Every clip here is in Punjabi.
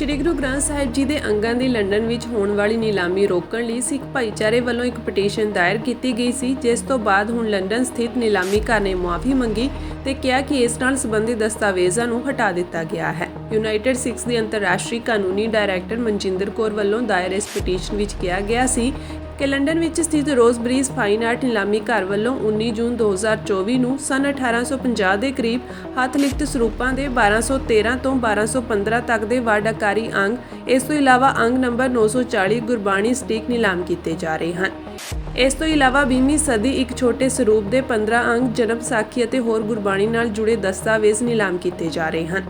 ਸ਼੍ਰੀ ਗੁਰੂ ਗ੍ਰੰਥ ਸਾਹਿਬ ਜੀ ਦੇ ਅੰਗਾਂ ਦੀ ਲੰਡਨ ਵਿੱਚ ਹੋਣ ਵਾਲੀ ਨਿਲਾਮੀ ਰੋਕਣ ਲਈ ਸਿੱਖ ਭਾਈਚਾਰੇ ਵੱਲੋਂ ਇੱਕ ਪਟੀਸ਼ਨ ਦਾਇਰ ਕੀਤੀ ਗਈ ਸੀ, ਜਿਸ ਤੋਂ ਬਾਅਦ ਹੁਣ ਲੰਡਨ ਸਥਿਤ ਨਿਲਾਮੀ ਘਰ ਨੇ ਮੁਆਫੀ ਮੰਗੀ। ਤੇ ਕਿਹਾ ਕਿ ਇਸ ਨਾਲ ਸੰਬੰਧਿਤ ਦਸਤਾਵੇਜ਼ਾਂ ਨੂੰ ਹਟਾ ਦਿੱਤਾ ਗਿਆ ਹੈ। ਯੂਨਾਈਟਿਡ ਸਿਕਸ ਦੇ ਅੰਤਰਰਾਸ਼ਟਰੀ ਕਾਨੂੰਨੀ ਡਾਇਰੈਕਟਰ ਮਨਜਿੰਦਰ ਕੌਰ ਵੱਲੋਂ ਦਾਇਰ ਇਸ ਪਟੀਸ਼ਨ ਵਿੱਚ ਕਿਹਾ ਗਿਆ ਸੀ ਕਿ ਲੰਡਨ ਵਿੱਚ ਸਥਿਤ ਰੋਜ਼ ਰੋਜ਼ਬਰੀਜ਼ ਫਾਈਨ ਆਰਟ ਨਿਲਾਮੀ ਘਰ ਵੱਲੋਂ 19 ਜੂਨ 2024 ਨੂੰ ਸਨ 1850 ਦੇ ਕਰੀਬ ਹੱਥ ਲਿਖਤ ਸਰੂਪਾਂ ਦੇ 1213 ਤੋਂ 1215 ਤੱਕ ਦੇ ਵਾਰਡਾਕਾਰੀ ਅੰਗ, ਇਸ ਤੋਂ ਇਲਾਵਾ ਅੰਗ ਨੰਬਰ 940 ਗੁਰਬਾਣੀ ਸਟੀਕ ਨਿਲਾਮ ਕੀਤੇ ਜਾ ਰਹੇ ਹਨ। ਇਸ ਤੋਂ ਇਲਾਵਾ 20ਵੀਂ ਸਦੀ ਇੱਕ ਛੋਟੇ ਸਰੂਪ ਦੇ 15 ਅੰਗ, ਜਨਮ ਸਾਖੀ ਅਤੇ ਹੋਰ ਗੁਰਬਾਣੀ ਨਾਲ ਜੁੜੇ ਦਸਤਾਵੇਜ਼ ਨਿਲਾਮ ਕੀਤੇ ਜਾ ਰਹੇ ਹਨ।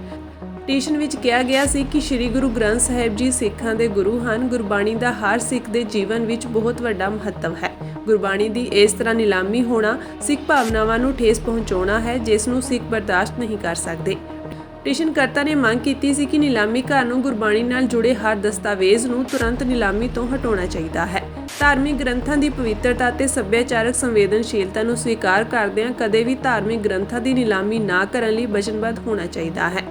ਪਟੀਸ਼ਨ ਵਿੱਚ ਕਿਹਾ ਗਿਆ ਸੀ ਕਿ ਸ੍ਰੀ ਗੁਰੂ ਗ੍ਰੰਥ ਸਾਹਿਬ ਜੀ ਸਿੱਖਾਂ ਦੇ ਗੁਰੂ ਹਨ। ਗੁਰਬਾਣੀ ਦਾ ਹਰ ਸਿੱਖ ਦੇ ਜੀਵਨ ਵਿੱਚ ਬਹੁਤ ਵੱਡਾ ਮਹੱਤਵ ਹੈ। ਗੁਰਬਾਣੀ ਦੀ ਇਸ ਤਰ੍ਹਾਂ ਨਿਲਾਮੀ ਹੋਣਾ ਸਿੱਖ ਭਾਵਨਾਵਾਂ ਨੂੰ ਠੇਸ ਪਹੁੰਚਾਉਣਾ ਹੈ, ਜਿਸ ਨੂੰ ਸਿੱਖ ਬਰਦਾਸ਼ਤ ਨਹੀਂ ਕਰ ਸਕਦੇ। ਪਟੀਸ਼ਨ ਨੇ ਮੰਗ ਕੀਤੀ ਸੀ ਕਿ ਨਿਲਾਮੀ ਘਰ ਨੂੰ ਗੁਰਬਾਣੀ ਨਾਲ ਜੁੜੇ ਹਰ ਦਸਤਾਵੇਜ਼ ਨੂੰ ਤੁਰੰਤ ਨਿਲਾਮੀ ਤੋਂ ਹਟਾਉਣਾ ਚਾਹੀਦਾ ਹੈ। ਧਾਰਮਿਕ ਗ੍ਰੰਥਾਂ ਦੀ ਪਵਿੱਤਰਤਾ ਤੇ ਸੱਭਿਆਚਾਰਕ ਸੰਵੇਦਨਸ਼ੀਲਤਾ ਨੂੰ ਸਵੀਕਾਰ ਕਰਦਿਆਂ ਕਦੇ ਵੀ ਧਾਰਮਿਕ ਗ੍ਰੰਥਾਂ ਦੀ ਨਿਲਾਮੀ ਨਾ ਕਰਨ ਲਈ ਵਚਨਬੱਧ ਹੋਣਾ ਚਾਹੀਦਾ ਹੈ।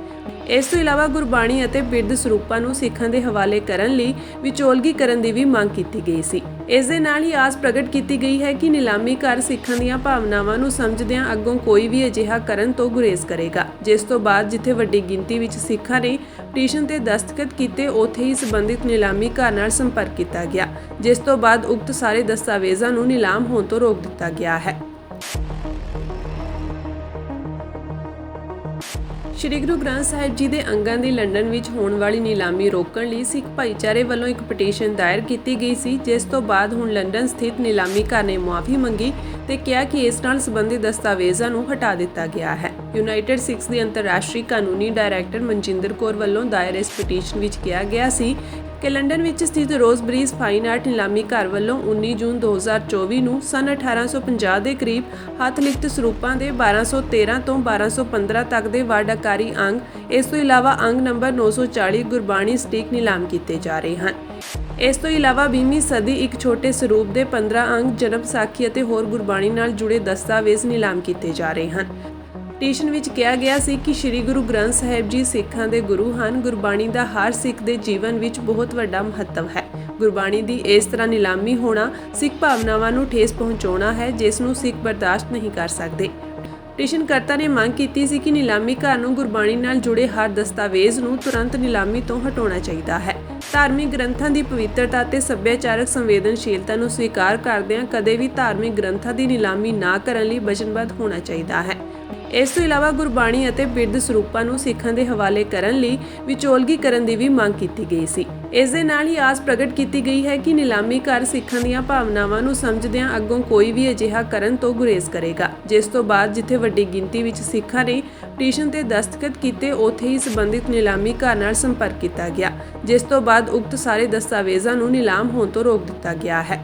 ਇਸ ਤੋਂ ਇਲਾਵਾ ਗੁਰਬਾਣੀ ਅਤੇ ਬਿਰਧ ਸਰੂਪਾਂ ਨੂੰ ਸਿੱਖਾਂ ਦੇ ਹਵਾਲੇ ਕਰਨ ਲਈ ਵਿਚੋਲਗੀ ਕਰਨ ਦੀ ਵੀ ਮੰਗ ਕੀਤੀ ਗਈ ਸੀ। ਇਸ ਦੇ ਨਾਲ ਹੀ ਆਸ ਪ੍ਰਗਟ ਕੀਤੀ ਗਈ ਹੈ ਕਿ ਨਿਲਾਮੀ ਘਰ ਸਿੱਖਾਂ ਦੀਆਂ ਭਾਵਨਾਵਾਂ ਨੂੰ ਸਮਝਦਿਆਂ ਅੱਗੋਂ ਕੋਈ ਵੀ ਅਜਿਹਾ ਕਰਨ ਤੋਂ ਗੁਰੇਜ਼ ਕਰੇਗਾ। ਜਿਸ ਤੋਂ ਬਾਅਦ ਜਿੱਥੇ ਵੱਡੀ ਗਿਣਤੀ ਵਿੱਚ ਸਿੱਖਾਂ ਨੇ ਪਟੀਸ਼ਨ ਤੇ ਦਸਤਖਤ ਕੀਤੇ, ਉੱਥੇ ਹੀ ਸੰਬੰਧਿਤ ਨਿਲਾਮੀ ਘਰ ਨਾਲ ਸੰਪਰਕ ਕੀਤਾ ਗਿਆ, ਜਿਸ ਤੋਂ ਬਾਅਦ ਉਕਤ ਸਾਰੇ ਦਸਤਾਵੇਜ਼ਾਂ ਨੂੰ ਨਿਲਾਮ ਹੋਣ ਤੋਂ ਰੋਕ ਦਿੱਤਾ ਗਿਆ ਹੈ। ਸ਼੍ਰੀ ਗੁਰੂ ਗ੍ਰੰਥ ਸਾਹਿਬ ਜੀ ਦੇ ਅੰਗਾਂ ਦੀ ਲੰਡਨ ਵਿੱਚ ਹੋਣ ਵਾਲੀ ਨਿਲਾਮੀ ਰੋਕਣ ਲਈ ਸਿੱਖ ਭਾਈਚਾਰੇ ਵੱਲੋਂ ਇੱਕ ਪਟੀਸ਼ਨ ਦਾਇਰ ਕੀਤੀ ਗਈ ਸੀ, ਜਿਸ ਤੋਂ ਬਾਅਦ ਹੁਣ ਲੰਡਨ ਸਥਿਤ ਨਿਲਾਮੀ ਘਰ ਨੇ ਮੁਆਫੀ ਮੰਗੀ ਤੇ ਕਿਹਾ ਕਿ ਇਸ ਨਾਲ ਸੰਬੰਧਿਤ ਦਸਤਾਵੇਜ਼ਾਂ ਨੂੰ ਹਟਾ ਦਿੱਤਾ ਗਿਆ ਹੈ। ਯੂਨਾਈਟਿਡ ਸਿੱਖਸ ਦੇ ਅੰਤਰਰਾਸ਼ਟਰੀ ਕਾਨੂੰਨੀ ਡਾਇਰੈਕਟਰ ਮਨਜਿੰਦਰ ਕੌਰ ਵੱਲੋਂ ਦਾਇਰ ਇਸ ਪਟੀਸ਼ਨ ਵਿੱਚ ਕਿਹਾ ਗਿਆ ਸੀ ਕਿ ਲੰਡਨ ਵਿੱਚ ਸਥਿਤ ਰੋਜ਼ਬਰੀਜ਼ ਫਾਈਨ ਆਰਟ ਨਿਲਾਮੀ ਘਰ ਵੱਲੋਂ 19 ਜੂਨ 2024 ਨੂੰ ਸਨ 1850 ਦੇ ਕਰੀਬ ਹੱਥ ਲਿਖਤ ਸਰੂਪਾਂ ਦੇ 1213 ਤੋਂ 1215 ਤੱਕ ਦੇ ਵਾਰਡਾਕਾਰੀ ਅੰਗ, ਇਸ ਤੋਂ ਇਲਾਵਾ ਅੰਗ ਨੰਬਰ 940 ਗੁਰਬਾਣੀ ਸਟੀਕ ਨਿਲਾਮ ਕੀਤੇ ਜਾ ਰਹੇ ਹਨ। ਇਸ ਤੋਂ ਇਲਾਵਾ 20ਵੀਂ ਸਦੀ ਇੱਕ ਛੋਟੇ ਸਰੂਪ ਦੇ 15 ਅੰਗ, ਜਨਮ ਸਾਖੀ ਅਤੇ ਹੋਰ ਗੁਰਬਾਣੀ ਨਾਲ ਜੁੜੇ ਦਸਤਾਵੇਜ਼ ਨਿਲਾਮ ਕੀਤੇ ਜਾ ਰਹੇ ਹਨ। ਪਟੀਸ਼ਨ ਵਿੱਚ ਕਿਹਾ ਗਿਆ ਸੀ ਕਿ ਸ੍ਰੀ ਗੁਰੂ ਗ੍ਰੰਥ ਸਾਹਿਬ ਜੀ ਸਿੱਖਾਂ ਦੇ ਗੁਰੂ ਹਨ। ਗੁਰਬਾਣੀ ਦਾ ਹਰ ਸਿੱਖ ਦੇ ਜੀਵਨ ਵਿੱਚ ਬਹੁਤ ਵੱਡਾ ਮਹੱਤਵ ਹੈ। ਗੁਰਬਾਣੀ ਦੀ ਇਸ ਤਰ੍ਹਾਂ ਨਿਲਾਮੀ ਹੋਣਾ ਸਿੱਖ ਭਾਵਨਾਵਾਂ ਨੂੰ ਠੇਸ ਪਹੁੰਚਾਉਣਾ ਹੈ, ਜਿਸ ਨੂੰ ਸਿੱਖ ਬਰਦਾਸ਼ਤ ਨਹੀਂ ਕਰ ਸਕਦੇ। ਪਟੀਸ਼ਨ ਕਰਤਾ ਨੇ ਮੰਗ ਕੀਤੀ ਸੀ ਕਿ ਨਿਲਾਮੀ ਘਰ ਨੂੰ ਗੁਰਬਾਣੀ ਨਾਲ ਜੁੜੇ ਹਰ ਦਸਤਾਵੇਜ਼ ਨੂੰ ਤੁਰੰਤ ਨਿਲਾਮੀ ਤੋਂ ਹਟਾਉਣਾ ਚਾਹੀਦਾ ਹੈ। ਧਾਰਮਿਕ ਗ੍ਰੰਥਾਂ ਦੀ ਪਵਿੱਤਰਤਾ ਤੇ ਸੱਭਿਆਚਾਰਕ ਸੰਵੇਦਨਸ਼ੀਲਤਾ ਨੂੰ ਸਵੀਕਾਰ ਕਰਦਿਆਂ ਕਦੇ ਵੀ ਧਾਰਮਿਕ ਗ੍ਰੰਥਾਂ ਦੀ ਨਿਲਾਮੀ ਨਾ ਕਰਨ ਲਈ ਵਚਨਬੱਧ ਹੋਣਾ ਚਾਹੀਦਾ ਹੈ। ਇਸ ਤੋਂ ਇਲਾਵਾ ਗੁਰਬਾਣੀ ਅਤੇ ਬਿਰਧ ਸਰੂਪਾਂ ਨੂੰ ਸਿੱਖਾਂ ਦੇ ਹਵਾਲੇ ਕਰਨ ਲਈ ਵਿਚੋਲਗੀ ਕਰਨ ਦੀ ਵੀ ਮੰਗ ਕੀਤੀ ਗਈ ਸੀ। ਇਸ ਦੇ ਨਾਲ ਹੀ ਆਸ ਪ੍ਰਗਟ ਕੀਤੀ ਗਈ ਹੈ ਕਿ ਨਿਲਾਮੀ ਘਰ ਸਿੱਖਾਂ ਦੀਆਂ ਭਾਵਨਾਵਾਂ ਨੂੰ ਸਮਝਦਿਆਂ ਅੱਗੋਂ ਕੋਈ ਵੀ ਅਜਿਹਾ ਕਰਨ ਤੋਂ ਗੁਰੇਜ਼ ਕਰੇਗਾ, ਜਿਸ ਤੋਂ ਬਾਅਦ ਜਿੱਥੇ ਵੱਡੀ ਗਿਣਤੀ ਵਿੱਚ ਸਿੱਖਾਂ ਨੇ ਪਟੀਸ਼ਨ ਤੇ ਦਸਤਖਤ ਕੀਤੇ, ਉੱਥੇ ਹੀ ਸੰਬੰਧਿਤ ਨਿਲਾਮੀ ਘਰ ਨਾਲ ਸੰਪਰਕ ਕੀਤਾ ਗਿਆ, ਜਿਸ ਤੋਂ ਬਾਅਦ ਉਕਤ ਸਾਰੇ ਦਸਤਾਵੇਜ਼ਾਂ ਨੂੰ ਨਿਲਾਮ ਹੋਣ ਤੋਂ ਰੋਕ ਦਿੱਤਾ ਗਿਆ ਹੈ।